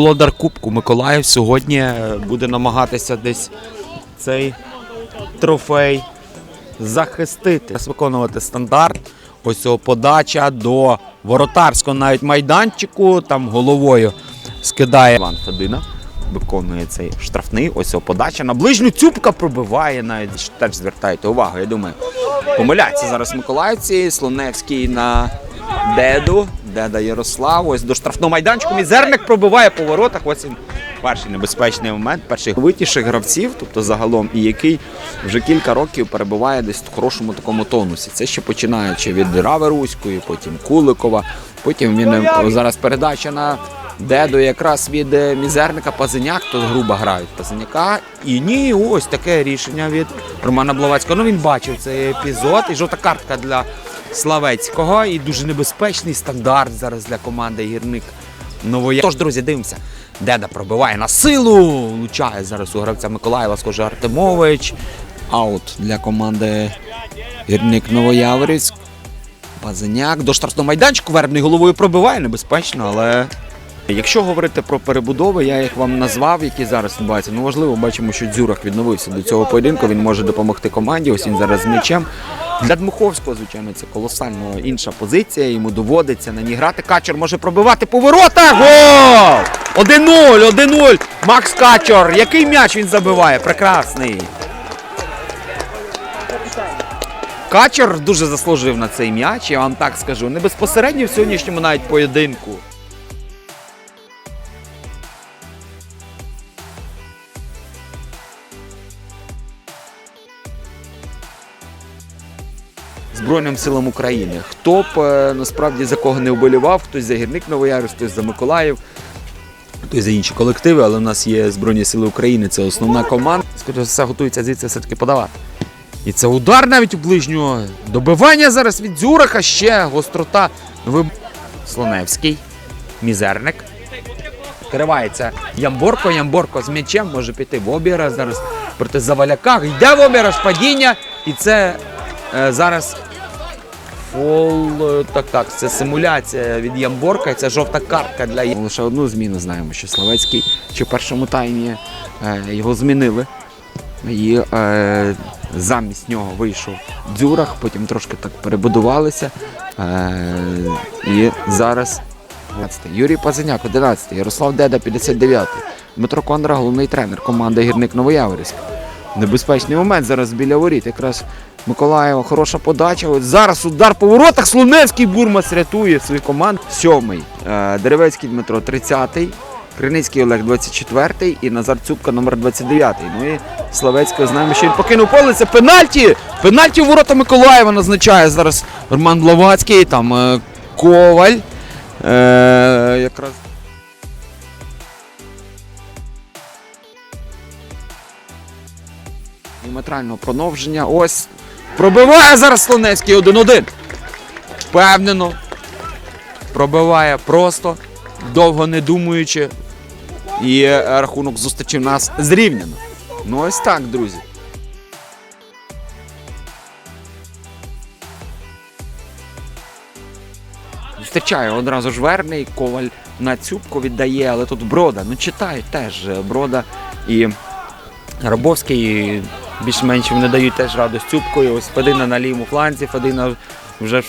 Володар Кубку Миколаїв сьогодні е, буде намагатися десь цей трофей захистити. Виконувати стандарт. Ось цього подача до воротарського навіть майданчику. Там головою скидає Іван Федина. Виконує цей штрафний. Ось його подача на ближню цюбка пробиває. Навіть теж звертайте увагу. Я думаю, помиляються зараз миколаївці. Слоневський на Деду. Деда Ярослав. Ось до штрафного майданчику. Мізерник пробиває по воротах. Ось він перший небезпечний момент. Перший витіших гравців, тобто загалом, і який вже кілька років перебуває десь в хорошому такому тонусі. Це ще починаючи від Раверуської, потім Куликова. Потім він е, зараз передача на Деду якраз від е, мізерника Пазиняк, то грубо грають Пазиняка. І ні, ось таке рішення від Романа Блавацького. Ну він бачив цей епізод. І жовта картка для Славецького. І дуже небезпечний стандарт зараз для команди гірник Новоя. Тож, друзі, дивимося. Деда пробиває на силу. Влучає зараз у гравця Миколаєва, схоже, Артемович. Аут для команди гірник Новояворівськ. Пазаняк до штрафного майданчику вербний головою пробиває небезпечно, але. Якщо говорити про перебудови, я їх вам назвав, які зараз відбуваються. Ну важливо, бачимо, що Дзюрах відновився до цього поєдинку. Він може допомогти команді. Ось він зараз з м'ячем. Для Дмуховського, звичайно, це колосально інша позиція. Йому доводиться на ній грати. Качер може пробивати поворота. Гол! 1-0, 1-0. Макс Качор. Який м'яч він забиває? Прекрасний. Качер дуже заслужив на цей м'яч, я вам так скажу. Не безпосередньо в сьогоднішньому навіть поєдинку. Збройним силам України. Хто б е, насправді за кого не вболівав, хтось за гірник Новоярус, хтось за Миколаїв, хтось за інші колективи, але в нас є Збройні Сили України, це основна команда. Скоріше все, готується звідси все-таки подавати. І це удар навіть у ближнього. Добивання зараз від Дзюраха ще гострота. Ви... Слоневський, мізерник. Кривається Ямборко. Ямборко з м'ячем може піти в обіра зараз проти Заваляка. Йде в обіра падіння. І це е, зараз фол. е, Так, так, це симуляція від Ямборка. Це жовта картка для Лише одну зміну знаємо, що Славецький чи в першому таймі е, його змінили. І е, замість нього вийшов Дзюрах, потім трошки так перебудувалися. Е, і зараз 11. Юрій Пазаняк, 11. Ярослав Деда, 59. Дмитро Кондра, головний тренер команди Гірник Новояворівськ. Небезпечний момент зараз біля воріт. Якраз Миколаєва хороша подача. От зараз удар по воротах. Слоневський Бурмас рятує свою команду. Сьомий. Е, Деревецький Дмитро, 30-й. Криницький Олег 24-й і Назар Цюбка номер 29-й. Ну і Славецького знаємо, що він покинув поле. Це пенальті! Пенальті у ворота Миколаєва назначає зараз Роман Блавацький, там е, Коваль. Е, якраз. Діаметрального продовження. Ось. Пробиває зараз Слонецький 1-1. Впевнено. Пробиває просто, довго не думаючи. І е, рахунок зустрічі в нас зрівняно. Ну ось так, друзі. Зустрічає одразу ж верний, коваль на цюбку віддає, але тут Брода. Ну читають теж е, Брода і Рабовський більш-менш вони дають теж раду з цюбкою. Ось Федина на лівому фланзі, Федина вже в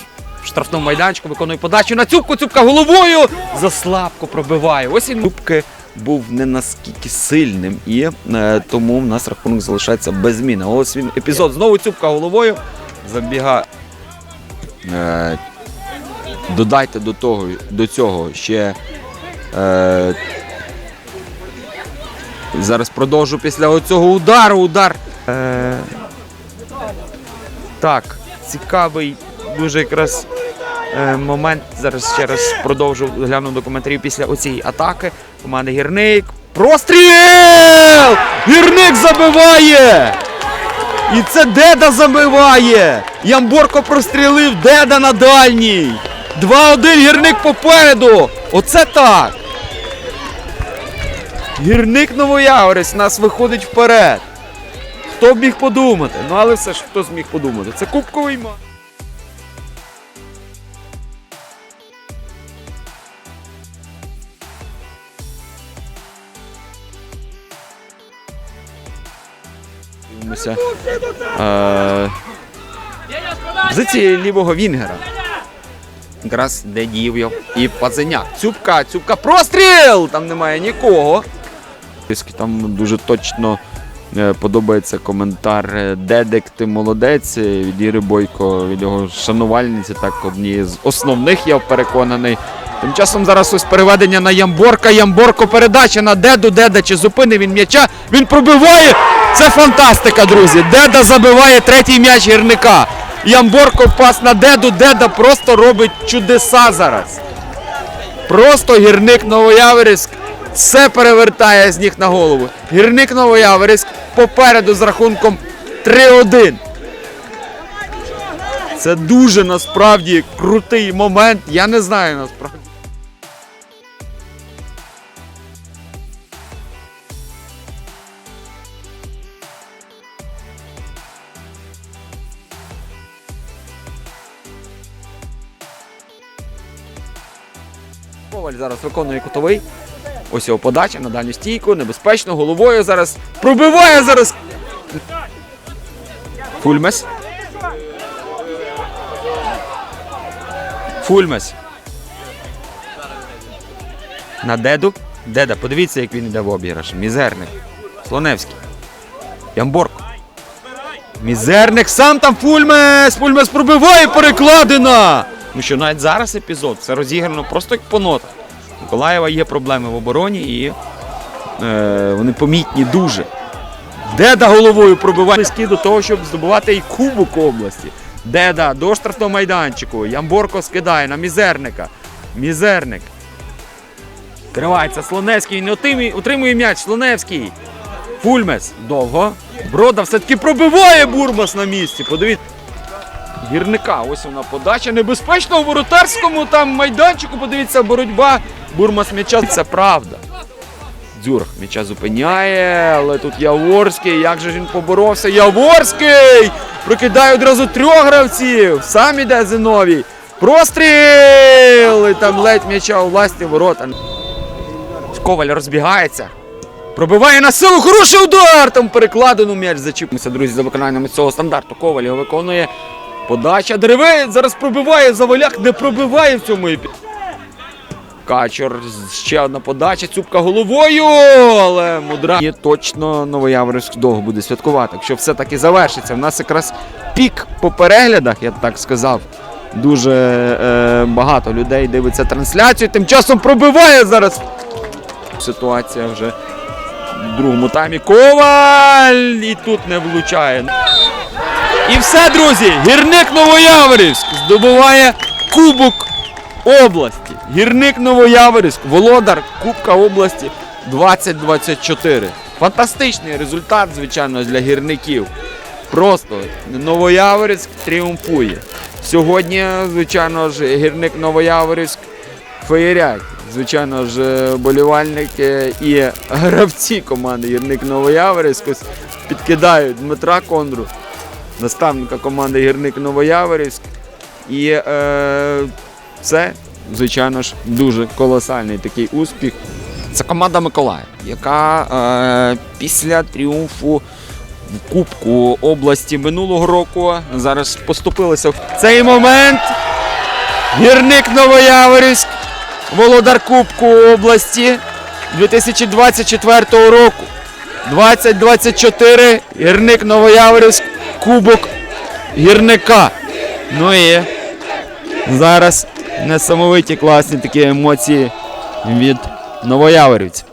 штрафному майданчику виконує подачу на цюбку, цюбка головою заслабко пробиває. Ось він цюбки був не наскільки сильним, і е, тому в нас рахунок залишається без зміни. Ось він епізод. Знову цюбка головою. Забігає. Е, додайте до того, до цього ще. Е, Зараз продовжу після оцього удару. Удар. Е, так, цікавий дуже якраз е, момент. Зараз ще раз продовжу гляну до коментарів після оцієї атаки. Команда Гірник. Простріл! Гірник забиває! І це Деда забиває! Ямборко прострілив Деда на дальній! 2-1 гірник попереду! Оце так! Гірник Новояворець нас виходить вперед. Хто б міг подумати? Ну але все ж хто зміг подумати? Це кубковий ма. За е, лівого Вінгера. Якраз де дів'яв і пазеня. Цюбка, цюбка, простріл! Там немає нікого. Там дуже точно подобається коментар е, Дедек, ти молодець е, від Іри Бойко, від його шанувальниці, так одні з основних, я переконаний. Тим часом зараз ось переведення на Ямборка. Ямборко передача на Деду. Деда чи зупинив він м'яча. Він пробиває. Це фантастика, друзі. Деда забиває третій м'яч гірника. Ямборко пас на Деду. Деда просто робить чудеса зараз. Просто гірник Новояворівськ все перевертає з ніг на голову. Гірник Новояворівськ попереду з рахунком 3-1. Це дуже насправді крутий момент. Я не знаю насправді. Коваль зараз виконує кутовий. Ось його подача на дальню стійку, небезпечно, головою зараз пробиває зараз. Фульмес. Фульмес. На деду. Деда, подивіться, як він йде в обіграш. Мізерник. Слоневський. Ямборко. Мізерник, сам там Фульмес! Фульмес пробиває перекладина! Ну що навіть зараз епізод, це розіграно просто як по нотах. Миколаєва є проблеми в обороні і е, вони помітні дуже. Деда головою пробиває близькі до того, щоб здобувати і кубок області. Деда до штрафного майданчику. Ямборко скидає на мізерника. Мізерник. Кривається Слоневський, не отримує, м'яч. Слоневський. Фульмес. Довго. Брода все-таки пробиває Бурмас на місці. Подивіться. Гірника, ось вона подача. Небезпечно у воротарському там майданчику. Подивіться, боротьба. Бурмас м'яча. Це правда. Дзюрх м'яча зупиняє, але тут Яворський. Як же він поборовся? Яворський! Прокидає одразу трьох гравців. Сам іде Зиновій. Простріл! І там ледь м'яча у власні ворота. Коваль розбігається. Пробиває на силу, хороший удар! Там перекладену м'яч зачіпився, друзі, за виконанням цього стандарту. Коваль його виконує. Подача деревець, зараз пробиває, Заваляк не пробиває в цьому епі. Качур, ще одна подача, цупка головою, але мудра. І точно Новояворівськ довго буде святкувати. Якщо все таки завершиться, в нас якраз пік по переглядах, я так сказав. Дуже е, багато людей дивиться трансляцію. Тим часом пробиває зараз. Ситуація вже в другому таймі. Коваль! І тут не влучає. І все, друзі! Гірник Новояворівськ здобуває Кубок області. Гірник Новояворівськ, володар Кубка області 2024. Фантастичний результат, звичайно, для гірників. Просто Новояворівськ тріумфує. Сьогодні, звичайно ж, гірник Новояворівськ феєрять. Звичайно ж, болівальники і гравці команди Гірник Новояворівськ підкидають Дмитра Кондру, наставника команди Гірник Новояворівськ. І е, це, звичайно ж, дуже колосальний такий успіх. Це команда Миколаїв, яка е, після тріумфу в Кубку області минулого року зараз поступилася в цей момент. Гірник Новояворівськ, володар Кубку області 2024 року. 2024 гірник Новояворівськ, Кубок гірника. Ну і зараз несамовиті класні такі емоції від новояворівців.